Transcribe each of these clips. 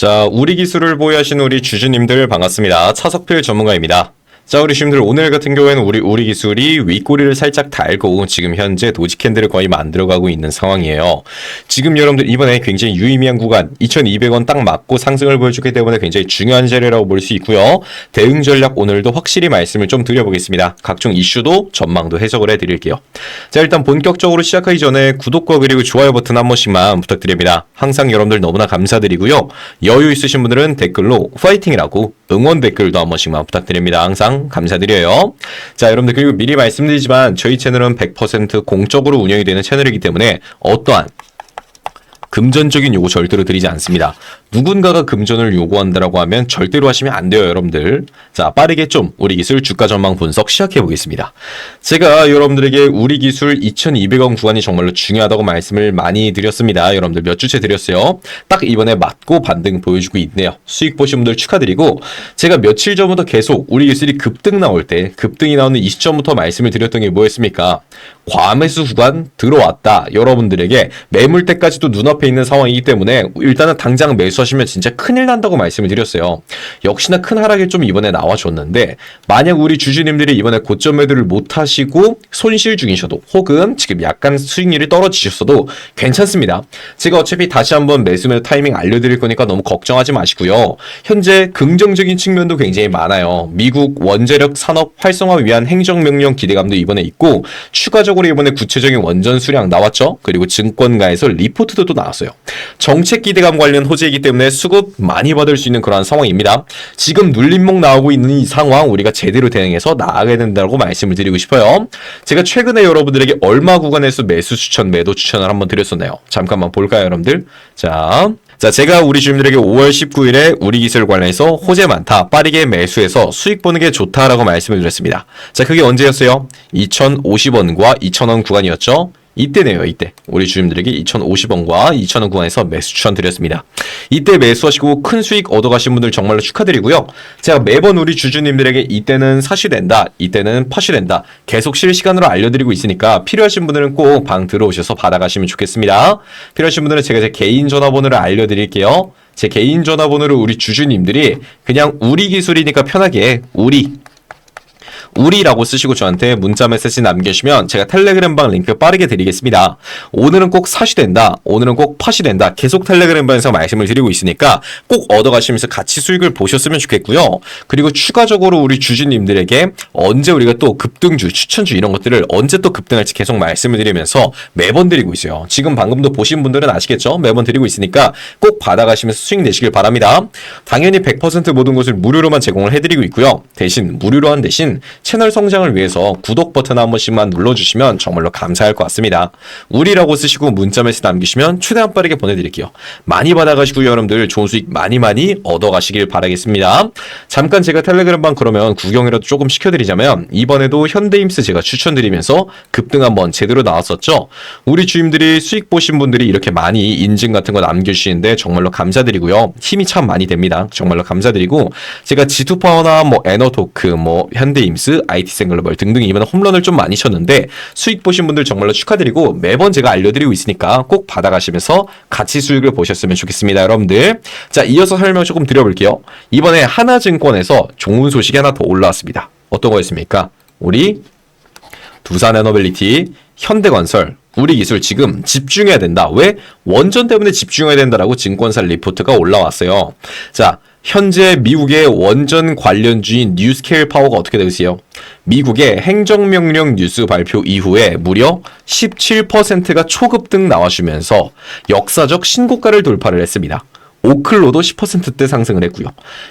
자, 우리 기술을 보유하신 우리 주주님들 반갑습니다. 차석필 전문가입니다. 자, 우리 주님들 오늘 같은 경우에는 우리 우리 기술이 윗꼬리를 살짝 달고 지금 현재 도지 캔들을 거의 만들어가고 있는 상황이에요. 지금 여러분들 이번에 굉장히 유의미한 구간 2,200원 딱 맞고 상승을 보여주기 때문에 굉장히 중요한 자리라고 볼 수 있고요. 대응 전략 오늘도 확실히 말씀을 좀 드려보겠습니다. 각종 이슈도 전망도 해석을 해드릴게요. 자, 일단 본격적으로 시작하기 전에 구독과 그리고 좋아요 버튼 한 번씩만 부탁드립니다. 항상 여러분들 너무나 감사드리고요. 여유 있으신 분들은 댓글로 파이팅이라고 응원 댓글도 한 번씩만 부탁드립니다. 항상 감사드려요. 자, 여러분들 그리고 미리 말씀드리지만 저희 채널은 100% 공적으로 운영이 되는 채널이기 때문에 어떠한 금전적인 요구 절대로 드리지 않습니다. 누군가가 금전을 요구한다라고 하면 절대로 하시면 안 돼요, 여러분들. 자, 빠르게 좀 우리 기술 주가 전망 분석 시작해 보겠습니다. 제가 여러분들에게 우리 기술 2,200원 구간이 정말로 중요하다고 말씀을 많이 드렸습니다. 여러분들 몇 주째 드렸어요. 딱 이번에 맞고 반등 보여주고 있네요. 수익 보신 분들 축하드리고 제가 며칠 전부터 계속 우리 기술이 급등 나올 때 급등이 나오는 이 시점부터 말씀을 드렸던 게 뭐였습니까? 과매수 구간 들어왔다. 여러분들에게 매물대까지도 눈앞에 있는 상황이기 때문에 일단은 당장 매수 하시면 진짜 큰일 난다고 말씀을 드렸어요. 역시나 큰 하락이 좀 이번에 나와줬는데 만약 우리 주주님들이 이번에 고점 매도를 못 하시고 손실 중이셔도 혹은 지금 약간 수익률이 떨어지셨어도 괜찮습니다. 제가 어차피 다시 한번 매수 매도 타이밍 알려드릴 거니까 너무 걱정하지 마시고요. 현재 긍정적인 측면도 굉장히 많아요. 미국 원자력 산업 활성화 위한 행정명령 기대감도 이번에 있고 추가적으로 이번에 구체적인 원전 수량 나왔죠. 그리고 증권가에서 리포트도 또 나왔어요. 정책 기대감 관련 호재이기 때문에 수급 많이 받을 수 있는 그러한 상황입니다. 지금 눌림목 나오고 있는 이 상황 우리가 제대로 대응해서 나아가야 된다고 말씀을 드리고 싶어요. 제가 최근에 여러분들에게 얼마 구간에서 매수 추천, 매도 추천을 한번 드렸었나요? 잠깐만 볼까요, 여러분들? 자, 자, 제가 우리 주민들에게 5월 19일에 우리 기술 관련해서 호재 많다, 빠르게 매수해서 수익 보는 게 좋다라고 말씀을 드렸습니다. 자, 그게 언제였어요? 2,050원과 2,000원 구간이었죠? 이때네요, 이때. 우리 주님들에게 2,050원과 2,000원 구간에서 매수 추천 드렸습니다. 이때 매수하시고 큰 수익 얻어가신 분들 정말로 축하드리고요. 제가 매번 우리 주주님들에게 이때는 사셔야 된다, 이때는 파셔야 된다. 계속 실시간으로 알려드리고 있으니까 필요하신 분들은 꼭 방 들어오셔서 받아가시면 좋겠습니다. 필요하신 분들은 제가 제 개인 전화번호를 알려드릴게요. 제 개인 전화번호를 우리 주주님들이 그냥 우리 기술이니까 편하게 우리 우리라고 쓰시고 저한테 문자 메시지 남겨주시면 제가 텔레그램방 링크 빠르게 드리겠습니다. 오늘은 꼭 사시 된다. 오늘은 꼭 파시 된다. 계속 텔레그램방에서 말씀을 드리고 있으니까 꼭 얻어가시면서 같이 수익을 보셨으면 좋겠고요. 그리고 추가적으로 우리 주주님들에게 언제 우리가 또 급등주, 추천주 이런 것들을 언제 또 급등할지 계속 말씀을 드리면서 매번 드리고 있어요. 지금 방금도 보신 분들은 아시겠죠? 매번 드리고 있으니까 꼭 받아가시면서 수익 내시길 바랍니다. 당연히 100% 모든 것을 무료로만 제공을 해드리고 있고요. 대신 무료로 한 대신 채널 성장을 위해서 구독 버튼 한 번씩만 눌러주시면 정말로 감사할 것 같습니다. 우리라고 쓰시고 문자 메시지 남기시면 최대한 빠르게 보내드릴게요. 많이 받아가시고 여러분들 좋은 수익 많이 많이 얻어가시길 바라겠습니다. 잠깐 제가 텔레그램방 그러면 구경이라도 조금 시켜드리자면 이번에도 현대임스 제가 추천드리면서 급등 한번 제대로 나왔었죠. 우리 주임들이 수익 보신 분들이 이렇게 많이 인증 같은 거 남겨주시는데 정말로 감사드리고요. 힘이 참 많이 됩니다. 정말로 감사드리고 제가 G2파워나 뭐 에너토크, 뭐 현대임스, IT센 글로벌 등등 이번에 홈런을 좀 많이 쳤는데 수익 보신 분들 정말로 축하드리고 매번 제가 알려드리고 있으니까 꼭 받아가시면서 같이 수익을 보셨으면 좋겠습니다, 여러분들. 자, 이어서 설명 조금 드려볼게요. 이번에 하나증권에서 좋은 소식이 하나 더 올라왔습니다. 어떤 거였습니까? 우리 두산 에너빌리티, 현대건설, 우리 기술 지금 집중해야 된다. 왜? 원전 때문에 집중해야 된다라고 증권사 리포트가 올라왔어요. 자, 현재 미국의 원전 관련주인 뉴스케일 파워가 어떻게 되세요? 미국의 행정명령 뉴스 발표 이후에 무려 17%가 초급 등 나와주면서 역사적 신고가를 돌파를 했습니다. 오클로도 10%대 상승을 했고요.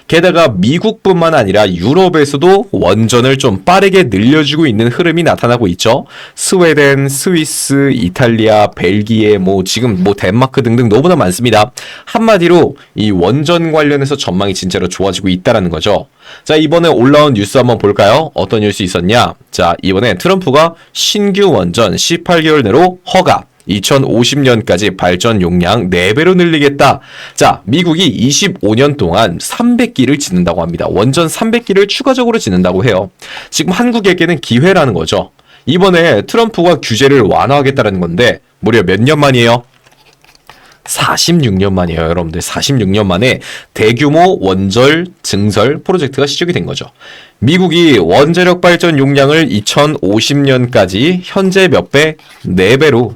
게다가 미국뿐만 아니라 유럽에서도 원전을 좀 빠르게 늘려주고 있는 흐름이 나타나고 있죠. 스웨덴, 스위스, 이탈리아, 벨기에, 뭐 지금 뭐 덴마크 등등 너무나 많습니다. 한마디로 이 원전 관련해서 전망이 진짜로 좋아지고 있다라는 거죠. 자, 이번에 올라온 뉴스 한번 볼까요? 어떤 뉴스 있었냐? 자, 이번에 트럼프가 신규 원전 18개월 내로 허가 2050년까지 발전 용량 4배로 늘리겠다. 자, 미국이 25년 동안 300기를 짓는다고 합니다. 원전 300기를 추가적으로 짓는다고 해요. 지금 한국에게는 기회라는 거죠. 이번에 트럼프가 규제를 완화하겠다는 건데 무려 몇 년 만이에요? 46년 만이에요, 여러분들. 46년 만에 대규모 원절 증설 프로젝트가 시작이 된 거죠. 미국이 원자력 발전 용량을 2050년까지 현재 몇 배? 4배로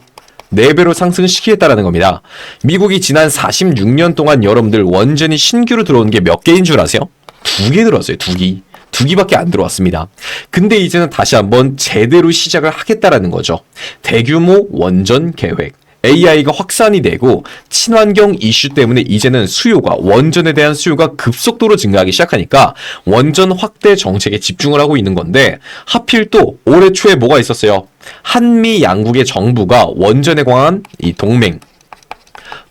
4배로 상승시키겠다라는 겁니다. 미국이 지난 46년 동안 여러분들 원전이 신규로 들어온 게 몇 개인 줄 아세요? 두 개 들어왔어요, 두 개. 두 기밖에 안 들어왔습니다. 근데 이제는 다시 한번 제대로 시작을 하겠다라는 거죠. 대규모 원전 계획. AI가 확산이 되고 친환경 이슈 때문에 이제는 수요가 원전에 대한 수요가 급속도로 증가하기 시작하니까 원전 확대 정책에 집중을 하고 있는 건데 하필 또 올해 초에 뭐가 있었어요? 한미 양국의 정부가 원전에 관한 이 동맹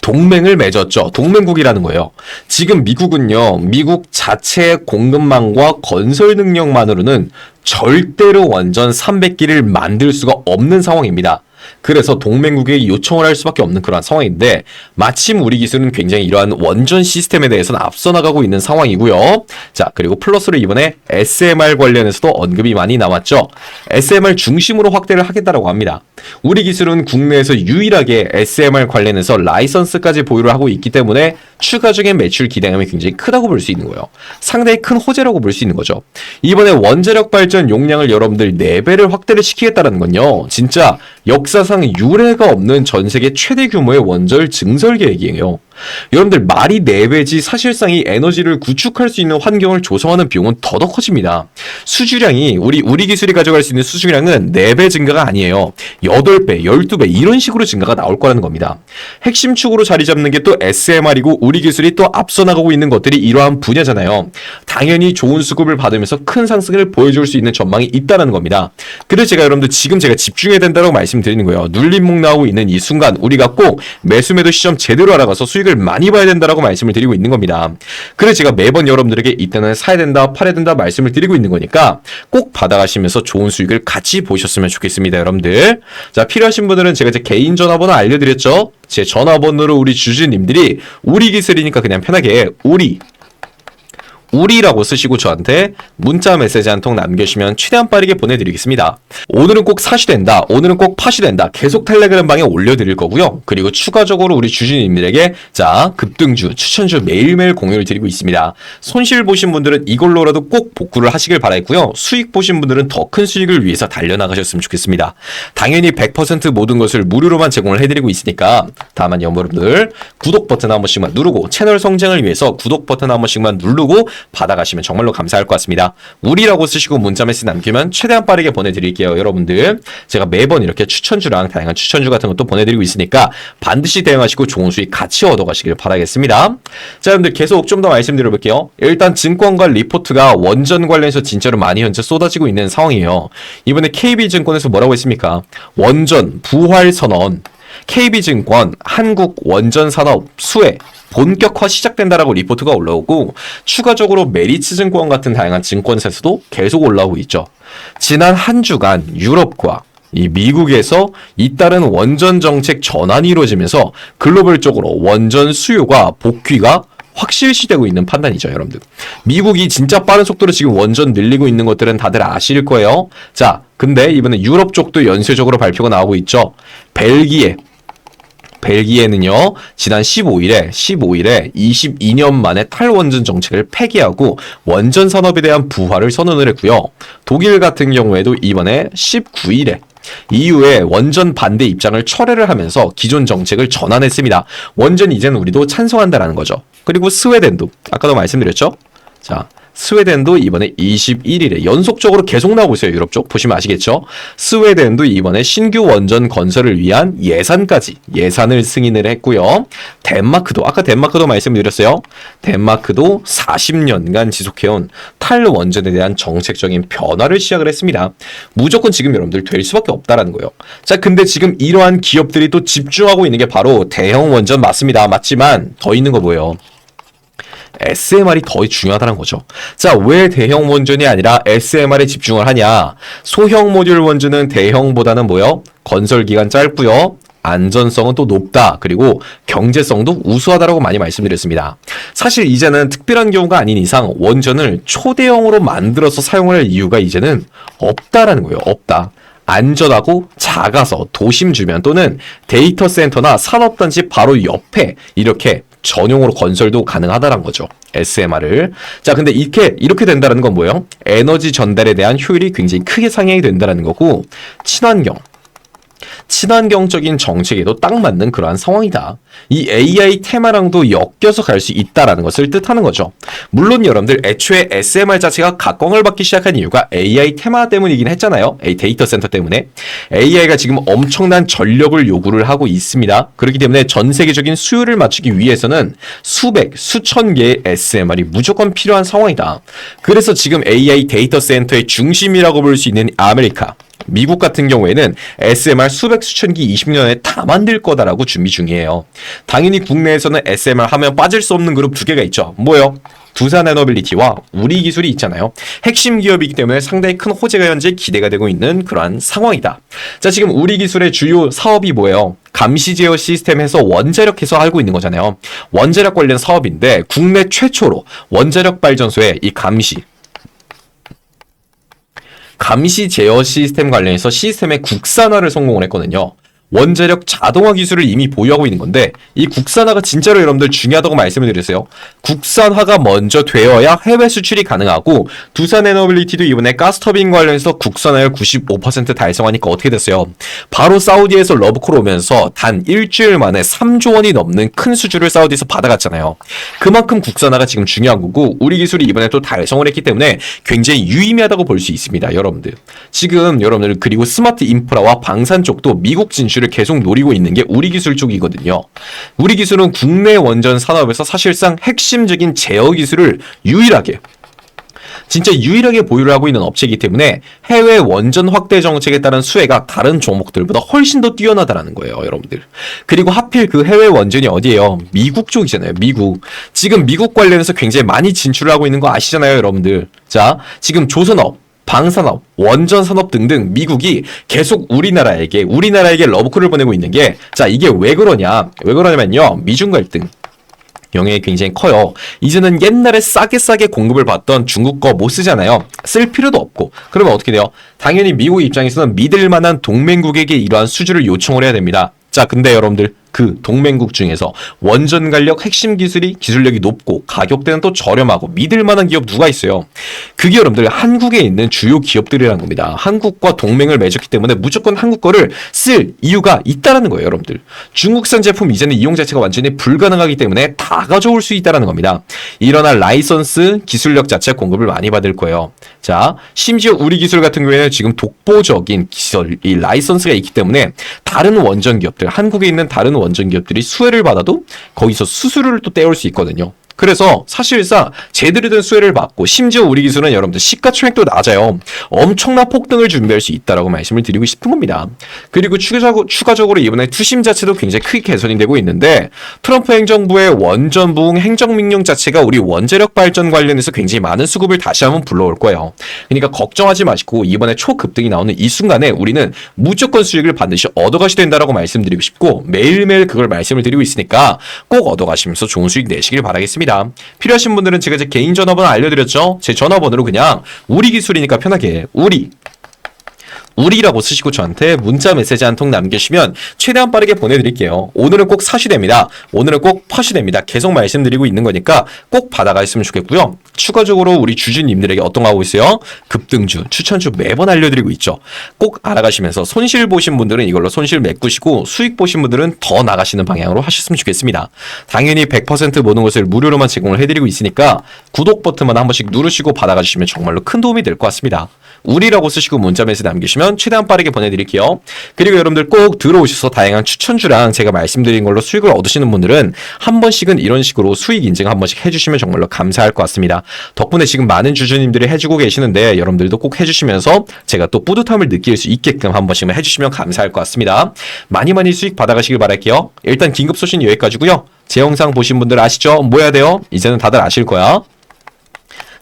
동맹을 맺었죠. 동맹국이라는 거예요. 지금 미국은요, 미국 자체 공급망과 건설 능력만으로는 절대로 원전 300기를 만들 수가 없는 상황입니다. 그래서 동맹국에 요청을 할 수밖에 없는 그런 상황인데 마침 우리 기술은 굉장히 이러한 원전 시스템에 대해서는 앞서 나가고 있는 상황이고요. 자 그리고 플러스로 이번에 SMR 관련해서도 언급이 많이 나왔죠. SMR 중심으로 확대를 하겠다라고 합니다. 우리 기술은 국내에서 유일하게 SMR 관련해서 라이선스까지 보유를 하고 있기 때문에 추가적인 매출 기대감이 굉장히 크다고 볼 수 있는 거예요. 상당히 큰 호재라고 볼 수 있는 거죠. 이번에 원자력 발전 용량을 여러분들 4배를 확대를 시키겠다는 건요. 진짜 역사상 유례가 없는 전 세계 최대 규모의 원절 증설 계획이에요. 여러분들 말이 4배지 사실상 이 에너지를 구축할 수 있는 환경을 조성하는 비용은 더더 커집니다. 수주량이 우리 우리 기술이 가져갈 수 있는 수주량은 4배 증가가 아니에요. 8배, 12배 이런 식으로 증가가 나올 거라는 겁니다. 핵심 축으로 자리 잡는 게 또 SMR이고 우리 기술이 또 앞서 나가고 있는 것들이 이러한 분야잖아요. 당연히 좋은 수급을 받으면서 큰 상승을 보여줄 수 있는 전망이 있다는 겁니다. 그래서 제가 여러분들 지금 제가 집중해야 된다고 말씀드리는 거예요. 눌림목 나오고 있는 이 순간 우리가 꼭 매수 매도 시점 제대로 알아가서 수익을 많이 봐야 된다라고 말씀을 드리고 있는 겁니다. 그래서 제가 매번 여러분들에게 이때는 사야 된다, 팔아야 된다 말씀을 드리고 있는 거니까 꼭 받아가시면서 좋은 수익을 같이 보셨으면 좋겠습니다, 여러분들. 자, 필요하신 분들은 제가 제 개인 전화번호 알려드렸죠? 제 전화번호로 우리 주주님들이 우리 기술이니까 그냥 편하게 우리 우리라고 쓰시고 저한테 문자 메시지 한 통 남겨주시면 최대한 빠르게 보내드리겠습니다. 오늘은 꼭 사시 된다. 오늘은 꼭 파시 된다. 계속 텔레그램 방에 올려드릴 거고요. 그리고 추가적으로 우리 주주님들에게 자 급등주, 추천주 매일매일 공유를 드리고 있습니다. 손실 보신 분들은 이걸로라도 꼭 복구를 하시길 바라겠고요. 수익 보신 분들은 더 큰 수익을 위해서 달려나가셨으면 좋겠습니다. 당연히 100% 모든 것을 무료로만 제공을 해드리고 있으니까 다만 여러분들 구독 버튼 한 번씩만 누르고 채널 성장을 위해서 구독 버튼 한 번씩만 누르고 받아가시면 정말로 감사할 것 같습니다. 우리라고 쓰시고 문자 메시지 남기면 최대한 빠르게 보내드릴게요. 여러분들 제가 매번 이렇게 추천주랑 다양한 추천주 같은 것도 보내드리고 있으니까 반드시 대응하시고 좋은 수익 같이 얻어가시길 바라겠습니다. 자 여러분들 계속 좀 더 말씀드려볼게요. 일단 증권과 리포트가 원전 관련해서 진짜로 많이 현재 쏟아지고 있는 상황이에요. 이번에 KB증권에서 뭐라고 했습니까? 원전 부활 선언 KB증권 한국 원전산업 수혜 본격화 시작된다라고 리포트가 올라오고 추가적으로 메리츠증권 같은 다양한 증권사에서도 계속 올라오고 있죠. 지난 한 주간 유럽과 이 미국에서 잇따른 원전 정책 전환이 이루어지면서 글로벌적으로 원전 수요가 복귀가 확실시되고 있는 판단이죠, 여러분들. 미국이 진짜 빠른 속도로 지금 원전 늘리고 있는 것들은 다들 아실 거예요. 자, 근데 이번에 유럽 쪽도 연쇄적으로 발표가 나오고 있죠. 벨기에, 벨기에는요, 지난 15일에, 15일에 22년 만에 탈원전 정책을 폐기하고 원전 산업에 대한 부활을 선언을 했고요. 독일 같은 경우에도 이번에 19일에 이후에 원전 반대 입장을 철회를 하면서 기존 정책을 전환했습니다. 원전 이제는 우리도 찬성한다라는 거죠. 그리고 스웨덴도 아까도 말씀드렸죠. 자, 스웨덴도 이번에 21일에 연속적으로 계속 나오고 있어요. 유럽 쪽 보시면 아시겠죠? 스웨덴도 이번에 신규 원전 건설을 위한 예산까지 예산을 승인을 했고요. 덴마크도 아까 덴마크도 말씀드렸어요. 덴마크도 40년간 지속해온 탈원전에 대한 정책적인 변화를 시작을 했습니다. 무조건 지금 여러분들 될 수밖에 없다라는 거예요. 자, 근데 지금 이러한 기업들이 또 집중하고 있는 게 바로 대형 원전 맞습니다. 맞지만 더 있는 거 뭐예요? SMR이 더 중요하다는 거죠. 자, 왜 대형 원전이 아니라 SMR에 집중을 하냐? 소형 모듈 원전은 대형보다는 뭐요? 건설 기간 짧고요. 안전성은 또 높다. 그리고 경제성도 우수하다라고 많이 말씀드렸습니다. 사실 이제는 특별한 경우가 아닌 이상 원전을 초대형으로 만들어서 사용할 이유가 이제는 없다라는 거예요. 없다. 안전하고 작아서 도심 주변 또는 데이터 센터나 산업단지 바로 옆에 이렇게 전용으로 건설도 가능하다는 거죠. SMR을. 자, 근데 이렇게, 이렇게 된다는 건 뭐예요? 에너지 전달에 대한 효율이 굉장히 크게 상향이 된다는 거고, 친환경. 친환경적인 정책에도 딱 맞는 그러한 상황이다. 이 AI 테마랑도 엮여서 갈 수 있다라는 것을 뜻하는 거죠. 물론 여러분들 애초에 SMR 자체가 각광을 받기 시작한 이유가 AI 테마 때문이긴 했잖아요. 데이터 센터 때문에. AI가 지금 엄청난 전력을 요구를 하고 있습니다. 그렇기 때문에 전 세계적인 수요를 맞추기 위해서는 수백, 수천 개의 SMR이 무조건 필요한 상황이다. 그래서 지금 AI 데이터 센터의 중심이라고 볼 수 있는 아메리카. 미국 같은 경우에는 SMR 수백 수천 기 20년에 다 만들 거다라고 준비 중이에요. 당연히 국내에서는 SMR 하면 빠질 수 없는 그룹 두 개가 있죠. 뭐요? 두산 에너빌리티와 우리 기술이 있잖아요. 핵심 기업이기 때문에 상당히 큰 호재가 현재 기대가 되고 있는 그러한 상황이다. 자, 지금 우리 기술의 주요 사업이 뭐예요? 감시 제어 시스템에서 원자력에서 알고 있는 거잖아요. 원자력 관련 사업인데 국내 최초로 원자력 발전소에 이 감시 감시 제어 시스템 관련해서 시스템의 국산화를 성공을 했거든요. 원자력 자동화 기술을 이미 보유하고 있는 건데 이 국산화가 진짜로 여러분들 중요하다고 말씀을 드렸어요. 국산화가 먼저 되어야 해외 수출이 가능하고 두산 에너빌리티도 이번에 가스터빈 관련해서 국산화율 95% 달성하니까 어떻게 됐어요? 바로 사우디에서 러브콜 오면서 단 일주일 만에 3조 원이 넘는 큰 수주를 사우디에서 받아갔잖아요. 그만큼 국산화가 지금 중요한 거고 우리 기술이 이번에 또 달성을 했기 때문에 굉장히 유의미하다고 볼 수 있습니다. 여러분들. 지금 여러분들 그리고 스마트 인프라와 방산 쪽도 미국 진출 기술을 계속 노리고 있는 게 우리 기술 쪽이거든요. 우리 기술은 국내 원전 산업에서 사실상 핵심적인 제어 기술을 유일하게 진짜 유일하게 보유를 하고 있는 업체이기 때문에 해외 원전 확대 정책에 따른 수혜가 다른 종목들보다 훨씬 더 뛰어나다라는 거예요, 여러분들. 그리고 하필 그 해외 원전이 어디예요? 미국 쪽이잖아요, 미국. 지금 미국 관련해서 굉장히 많이 진출을 하고 있는 거 아시잖아요, 여러분들. 자, 지금 조선업, 방산업, 원전 산업 등등 미국이 계속 우리나라에게 우리나라에게 러브콜을 보내고 있는 게 자 이게 왜 그러냐 왜 그러냐면요 미중 갈등 영향이 굉장히 커요. 이제는 옛날에 싸게 싸게 공급을 받던 중국 거 못 쓰잖아요. 쓸 필요도 없고. 그러면 어떻게 돼요? 당연히 미국 입장에서는 믿을 만한 동맹국에게 이러한 수주를 요청을 해야 됩니다. 자, 근데 여러분들 그 동맹국 중에서 원전 관력 핵심 기술이 기술력이 높고 가격대는 또 저렴하고 믿을 만한 기업 누가 있어요? 그게 여러분들 한국에 있는 주요 기업들이라는 겁니다. 한국과 동맹을 맺었기 때문에 무조건 한국 거를 쓸 이유가 있다라는 거예요, 여러분들. 중국산 제품 이제는 이용 자체가 완전히 불가능하기 때문에 다 가져올 수 있다라는 겁니다. 일어날 라이선스 기술력 자체 공급을 많이 받을 거예요. 자, 심지어 우리 기술 같은 경우에는 지금 독보적인 기술, 이 라이선스가 있기 때문에 다른 원전 기업들, 한국에 있는 다른 원전 기업들이 수혜를 받아도 거기서 수수료를 또 떼올 수 있거든요. 그래서 사실상 제대로 된 수혜를 받고 심지어 우리 기술은 여러분들 시가총액도 낮아요. 엄청난 폭등을 준비할 수 있다라고 말씀을 드리고 싶은 겁니다. 그리고 추가적으로, 이번에 투심 자체도 굉장히 크게 개선이 되고 있는데 트럼프 행정부의 원전 부흥 행정명령 자체가 우리 원자력 발전 관련해서 굉장히 많은 수급을 다시 한번 불러올 거예요. 그러니까 걱정하지 마시고 이번에 초급등이 나오는 이 순간에 우리는 무조건 수익을 반드시 얻어가시 된다라고 말씀드리고 싶고 매일매일 그걸 말씀을 드리고 있으니까 꼭 얻어가시면서 좋은 수익 내시길 바라겠습니다. 있습니다. 필요하신 분들은 제가 제 개인 전화번호 알려드렸죠? 제 전화번호로 그냥 우리 기술이니까 편하게 우리 우리라고 쓰시고 저한테 문자 메시지 한 통 남기시면 최대한 빠르게 보내드릴게요. 오늘은 꼭 사시 됩니다. 오늘은 꼭 파시 됩니다. 계속 말씀드리고 있는 거니까 꼭 받아가셨으면 좋겠고요. 추가적으로 우리 주주님들에게 어떤 거 하고 있어요? 급등주, 추천주 매번 알려드리고 있죠. 꼭 알아가시면서 손실 보신 분들은 이걸로 손실 메꾸시고 수익 보신 분들은 더 나가시는 방향으로 하셨으면 좋겠습니다. 당연히 100% 모든 것을 무료로만 제공을 해드리고 있으니까 구독 버튼만 한 번씩 누르시고 받아가주시면 정말로 큰 도움이 될 것 같습니다. 우리라고 쓰시고 문자 메시지 남기시면 최대한 빠르게 보내드릴게요. 그리고 여러분들 꼭 들어오셔서 다양한 추천주랑 제가 말씀드린 걸로 수익을 얻으시는 분들은 한 번씩은 이런 식으로 수익 인증 한 번씩 해주시면 정말로 감사할 것 같습니다. 덕분에 지금 많은 주주님들이 해주고 계시는데 여러분들도 꼭 해주시면서 제가 또 뿌듯함을 느낄 수 있게끔 한 번씩만 해주시면 감사할 것 같습니다. 많이 많이 수익 받아가시길 바랄게요. 일단 긴급 소식 여기까지고요. 제 영상 보신 분들 아시죠? 뭐 해야 돼요? 이제는 다들 아실 거야.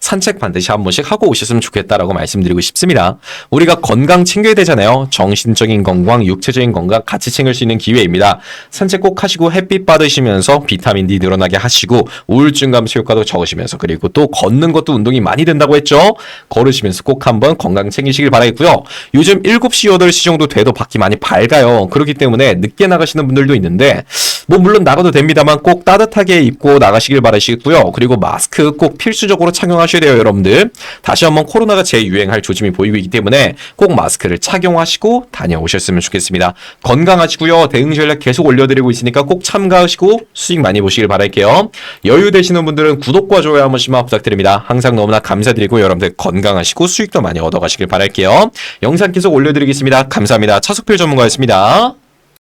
산책 반드시 한 번씩 하고 오셨으면 좋겠다라고 말씀드리고 싶습니다. 우리가 건강 챙겨야 되잖아요. 정신적인 건강, 육체적인 건강 같이 챙길 수 있는 기회입니다. 산책 꼭 하시고 햇빛 받으시면서 비타민 D 늘어나게 하시고 우울증 감소 효과도 적으시면서 그리고 또 걷는 것도 운동이 많이 된다고 했죠. 걸으시면서 꼭 한번 건강 챙기시길 바라겠고요. 요즘 7시, 8시 정도 돼도 밖이 많이 밝아요. 그렇기 때문에 늦게 나가시는 분들도 있는데 뭐 물론 나가도 됩니다만 꼭 따뜻하게 입고 나가시길 바라시고요. 그리고 마스크 꼭 필수적으로 착용하셔야 돼요, 여러분들. 다시 한번 코로나가 재유행할 조짐이 보이고 있기 때문에 꼭 마스크를 착용하시고 다녀오셨으면 좋겠습니다. 건강하시고요. 대응 전략 계속 올려드리고 있으니까 꼭 참가하시고 수익 많이 보시길 바랄게요. 여유 되시는 분들은 구독과 좋아요 한 번씩만 부탁드립니다. 항상 너무나 감사드리고 여러분들 건강하시고 수익도 많이 얻어가시길 바랄게요. 영상 계속 올려드리겠습니다. 감사합니다. 차석필 전문가였습니다.